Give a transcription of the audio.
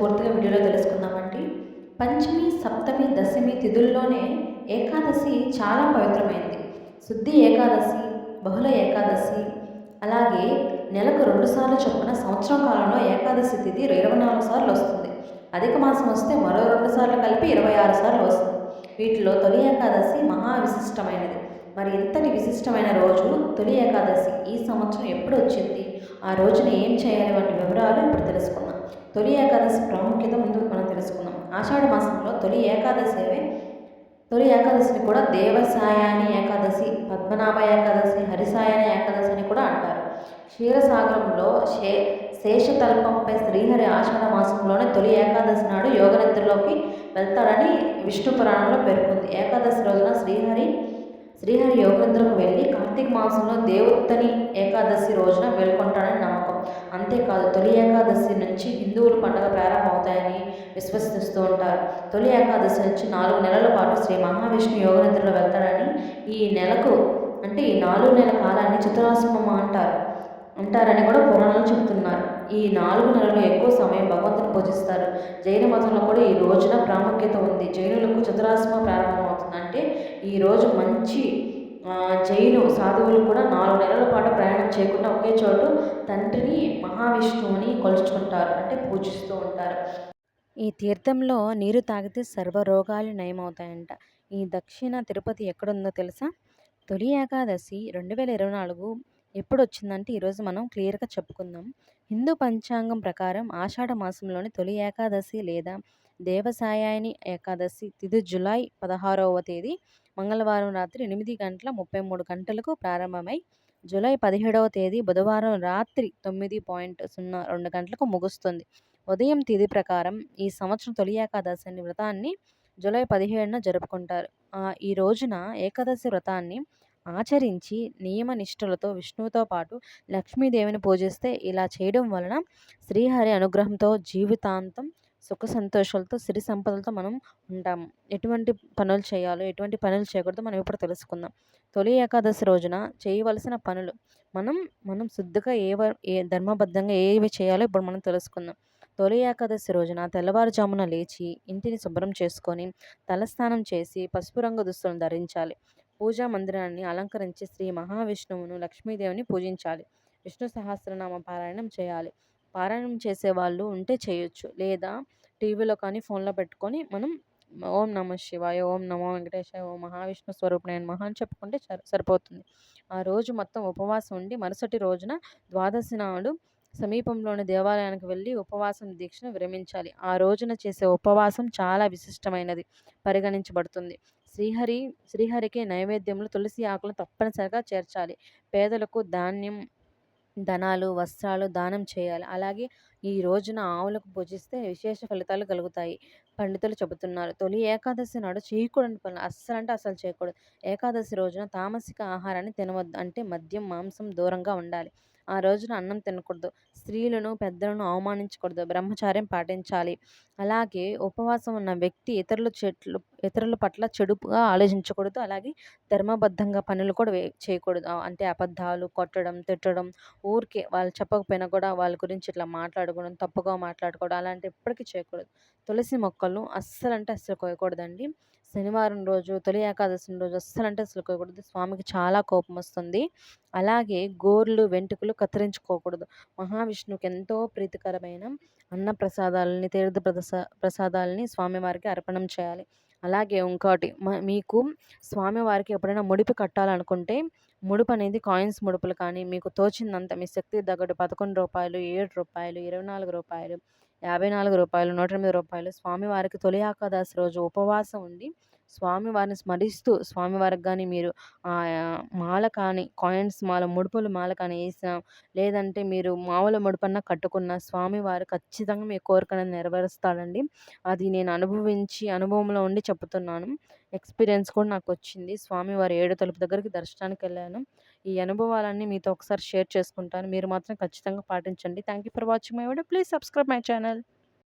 పూర్తిగా వీడియోలో తెలుసుకుందామండి. పంచమి సప్తమి దశమి తిథుల్లోనే ఏకాదశి చాలా పవిత్రమైనది శుద్ధి ఏకాదశి బహుళ ఏకాదశి అలాగే నెలకు రెండుసార్లు చొప్పున సంవత్సరం కాలంలో ఏకాదశి తిథి ఇరవై నాలుగు సార్లు వస్తుంది. అధిక మాసం వస్తే మరో రెండు సార్లు కలిపి ఇరవై ఆరు సార్లు వస్తుంది. వీటిలో తొలి ఏకాదశి మహా విశిష్టమైనది. మరి ఇంతటి విశిష్టమైన రోజు తొలి ఏకాదశి ఈ సంవత్సరం ఎప్పుడు వచ్చింది? ఆ రోజున ఏం చేయాలి వంటి వివరాలు ఇప్పుడు తెలుసుకుందాం. తొలి ఏకాదశి ప్రాముఖ్యత ముందు మనం తెలుసుకుందాం. ఆషాఢ మాసంలో తొలి ఏకాదశి తొలి ఏకాదశిని కూడా దేవసాయాని ఏకాదశి పద్మనాభ ఏకాదశి హరిసాయని ఏకాదశి అని కూడా అంటారు. క్షీరసాగరంలో శే శేషతల్పంపై శ్రీహరి ఆషాఢ మాసంలోనే తొలి ఏకాదశి నాడు యోగనిద్రలోకి వెళ్తాడని విష్ణు పురాణంలో పేర్కొంది. ఏకాదశి రోజున శ్రీహరి శ్రీహరి యోగేంద్రకు వెళ్ళి మాసంలో దేవోత్తని ఏకాదశి రోజున మేల్కొంటాడని నమ్మకం. అంతేకాదు తొలి ఏకాదశి నుంచి హిందువులు పండుగ ప్రారంభమవుతాయని విశ్వసిస్తూ ఉంటారు. తొలి ఏకాదశి నుంచి నాలుగు నెలల పాటు శ్రీ మహావిష్ణు యోగనిద్రలో వెళ్తాడని ఈ నెలకు అంటే ఈ నాలుగు నెలల కాలాన్ని చతురాశ్రమం అంటారు అంటారని కూడా పురాణాలు చెబుతున్నారు. ఈ నాలుగు నెలలు ఎక్కువ సమయం భగవంతుని పూజిస్తారు. జైన మతంలో కూడా ఈ రోజున ప్రాముఖ్యత ఉంది. జైనులకు చతురాశ్రమ ప్రారంభమవుతుంది అంటే ఈ రోజు మంచి జైలు సాధువులు కూడా నాలుగు నెలల పాటు ప్రయాణం చేయకుండా ఒకే చోటు తండ్రిని మహావిష్ణువుని కొలుచుకుంటారు అంటే పూజిస్తూ ఉంటారు. ఈ తీర్థంలో నీరు తాగితే సర్వ రోగాలు నయమవుతాయంట. ఈ దక్షిణ తిరుపతి ఎక్కడుందో తెలుసా? తొలి ఏకాదశి రెండు వేల ఇరవై నాలుగు ఎప్పుడు వచ్చిందంటే ఈరోజు మనం క్లియర్గా చెప్పుకుందాం. హిందూ పంచాంగం ప్రకారం ఆషాఢ మాసంలోని తొలి ఏకాదశి లేదా దేవసాయాని ఏకాదశి తిథి జులై పదహారవ తేదీ మంగళవారం రాత్రి ఎనిమిది గంటల ముప్పై మూడు గంటలకు ప్రారంభమై జూలై పదిహేడవ తేదీ బుధవారం రాత్రి తొమ్మిది పాయింట్ సున్నా రెండు గంటలకు ముగుస్తుంది. ఉదయం తేదీ ప్రకారం ఈ సంవత్సరం తొలి ఏకాదశి వ్రతాన్ని జూలై పదిహేడున జరుపుకుంటారు. ఈ రోజున ఏకాదశి వ్రతాన్ని ఆచరించి నియమ నిష్ఠలతో విష్ణువుతో పాటు లక్ష్మీదేవిని పూజిస్తే ఇలా చేయడం వలన శ్రీహరి అనుగ్రహంతో జీవితాంతం సుఖ సంతోషాలతో సిరి సంపదలతో మనం ఉంటాం. ఎటువంటి పనులు చేయాలో ఎటువంటి పనులు చేయకూడదో మనం ఇప్పుడు తెలుసుకుందాం. తొలి ఏకాదశి రోజున చేయవలసిన పనులు. మనం మనం శుద్ధిగా ఏ ఏ ధర్మబద్ధంగా ఏవి చేయాలో ఇప్పుడు మనం తెలుసుకుందాం. తొలి ఏకాదశి రోజున తెల్లవారుజామున లేచి ఇంటిని శుభ్రం చేసుకొని తలస్నానం చేసి పసుపు రంగు దుస్తులను ధరించాలి. పూజా మందిరాన్ని అలంకరించి శ్రీ మహావిష్ణువును లక్ష్మీదేవిని పూజించాలి. విష్ణు సహస్రనామ పారాయణం చేయాలి. పారాయణం చేసేవాళ్ళు ఉంటే చేయొచ్చు. లేదా టీవీలో కానీ ఫోన్లో పెట్టుకొని మనం ఓం నమ శివాయ ఓం నమో వెంకటేశాయ ఓం మహావిష్ణు స్వరూపునైన మహా అని చెప్పుకుంటే సరిపోతుంది. ఆ రోజు మొత్తం ఉపవాసం ఉండి మరుసటి రోజున ద్వాదశి నాడు సమీపంలోని దేవాలయానికి వెళ్ళి ఉపవాసం దీక్షను విరమించాలి. ఆ రోజున చేసే ఉపవాసం చాలా విశిష్టమైనది పరిగణించబడుతుంది. శ్రీహరి శ్రీహరికి నైవేద్యంలో తులసి ఆకులను తప్పనిసరిగా చేర్చాలి. పేదలకు ధాన్యం ధనాలు వస్త్రాలు దానం చేయాలి. అలాగే ఈ రోజున ఆవులకు పూజిస్తే విశేష ఫలితాలు కలుగుతాయి. పండితులు చెబుతున్నారు తొలి ఏకాదశి నాడు చేయకూడని పనులు అస్సలు అంటే అసలు చేయకూడదు. ఏకాదశి రోజున తామసిక ఆహారాన్ని తినవద్దు. అంటే మద్యం మాంసం దూరంగా ఉండాలి. ఆ రోజున అన్నం తినకూడదు. స్త్రీలను పెద్దలను అవమానించకూడదు. బ్రహ్మచార్యం పాటించాలి. అలాగే ఉపవాసం ఉన్న వ్యక్తి ఇతరుల చెట్లు ఇతరుల పట్ల చెడుగా ఆలోచించకూడదు. అలాగే ధర్మబద్ధంగా పనులు కూడా చేయకూడదు. అంటే అబద్ధాలు కొట్టడం తిట్టడం ఊరికే వాళ్ళు చెప్పకపోయినా కూడా వాళ్ళ గురించి ఇట్లా మాట్లాడుకోవడం తప్పుగా మాట్లాడుకోవడం అలాంటి ఎప్పటికీ చేయకూడదు. తులసి మొక్కలను అస్సలు అంటే అస్సలు కోయకూడదండి శనివారం రోజు తొలి ఏకాదశి రోజు అస్సలు అంటే అసలు కోయకూడదు స్వామికి చాలా కోపం వస్తుంది. అలాగే గోర్లు వెంట్రుకలు కత్తిరించుకోకూడదు. మహావిష్ణువుకి ఎంతో ప్రీతికరమైన అన్న ప్రసాదాలని తీర్థ ప్రసా ప్రసాదాలని స్వామివారికి అర్పణం చేయాలి. అలాగే ఇంకోటి మీకు స్వామివారికి ఎప్పుడైనా ముడిపి కట్టాలనుకుంటే ముడుపు అనేది కాయిన్స్ ముడుపులు కానీ మీకు తోచిందంత మీ శక్తి తగ్గట్టు పదకొండు రూపాయలు ఏడు రూపాయలు ఇరవై నాలుగు రూపాయలు యాభై నాలుగు రూపాయలు నూట ఎనిమిది రూపాయలు స్వామివారికి తొలి ఏకాదశి రోజు ఉపవాసం ఉండి స్వామివారిని స్మరిస్తూ స్వామివారికి కానీ మీరు మాల కానీ కాయిన్స్ మాల ముడుపులు మాల కానీ వేసిన లేదంటే మీరు మామూలు ముడుపన్నా కట్టుకున్న స్వామివారు ఖచ్చితంగా మీ కోరికను నెరవేరుస్తాడండి. అది నేను అనుభవించి అనుభవంలో ఉండి చెప్తున్నాను. ఎక్స్పీరియన్స్ కూడా నాకు వచ్చింది. స్వామివారి ఏడు తలుపు దగ్గరికి దర్శనానికి వెళ్ళాను. ఈ అనుభవాలన్నీ మీతో ఒకసారి షేర్ చేసుకుంటాను. మీరు మాత్రం ఖచ్చితంగా పాటించండి. Thank you for watching my video. Please subscribe my channel.